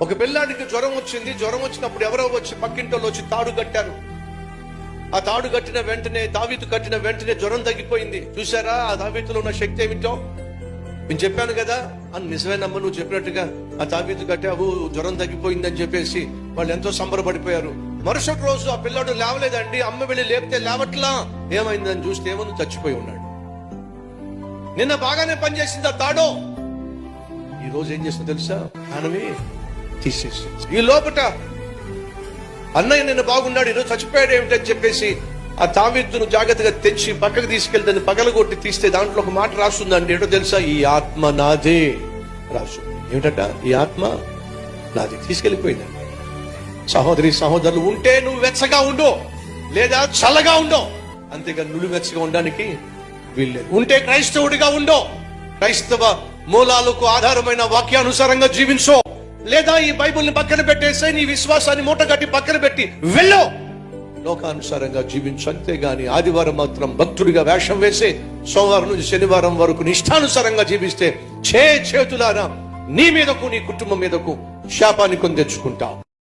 ఒక పిల్లాడికి జ్వరం వచ్చింది. జ్వరం వచ్చినప్పుడు ఎవరో వచ్చి పక్కింటోళ్ళు వచ్చి తాడు కట్టారు. ఆ తాడు కట్టిన వెంటనే తావీతు కట్టిన వెంటనే జ్వరం తగ్గిపోయింది. చూసారా ఆ తావీతులో ఉన్న శక్తి ఏమిటో? నేను చెప్పాను కదా? అని నిజమేనమ్మ నువ్వు చెప్పినట్టుగా ఆ తాబీతు కట్టావు జ్వరం తగ్గిపోయింది అని చెప్పేసి వాళ్ళు ఎంతో సంబరపడిపోయారు. మరుసటి రోజు ఆ పిల్లాడు లేవలేదండి. అమ్మ వెళ్ళి లేపితే లేవట్లా? ఏమైందని చూస్తే ఏమో చచ్చిపోయి ఉన్నాడు. నిన్న బాగానే పనిచేసింది ఆ తాడో. ఈ రోజు ఏం చేస్తుందో తెలుసా? ప్రాణమే తీసేసి ఈ లోపట అన్నయ్య నేను బాగున్నాడు ఈరోజు చచ్చిపోయాడు ఏమిటని చెప్పేసి ఆ తావిద్దును జాగ్రత్తగా తెచ్చి పక్కకు తీసుకెళ్తే దాన్ని పగలగొట్టి తీస్తే దాంట్లో ఒక మాట రాస్తుందండి. ఏంటో తెలుసా? ఈ ఆత్మ నాదే రాసు ఏమిటట? ఈ ఆత్మ నాది. తీసుకెళ్ళిపోయిందండి. సహోదరి సహోదరులు ఉంటే నువ్వు వెచ్చగా ఉండు లేదా చల్లగా ఉండు. అంతేగా నువ్వు వెచ్చగా ఉండడానికి వీల్లేదు. ఉంటే క్రైస్తవుడిగా ఉండు. క్రైస్తవ మూలాలకు ఆధారమైన వాక్యానుసారంగా జీవించో. లేదా ఈ బైబుల్ని పక్కన పెట్టేస్తే నీ విశ్వాసాన్ని మూటగట్టి పక్కన పెట్టి వెళ్ళు. లోకానుసారంగా జీవించు అంతేగాని ఆదివారం మాత్రం భక్తుడిగా వేషం వేసి సోమవారం నుంచి శనివారం వరకు నిష్టానుసారంగా జీవిస్తే చే చేతులారా నీ మీదకు నీ కుటుంబం మీదకు శాపాన్ని కొని తెచ్చుకుంటావు.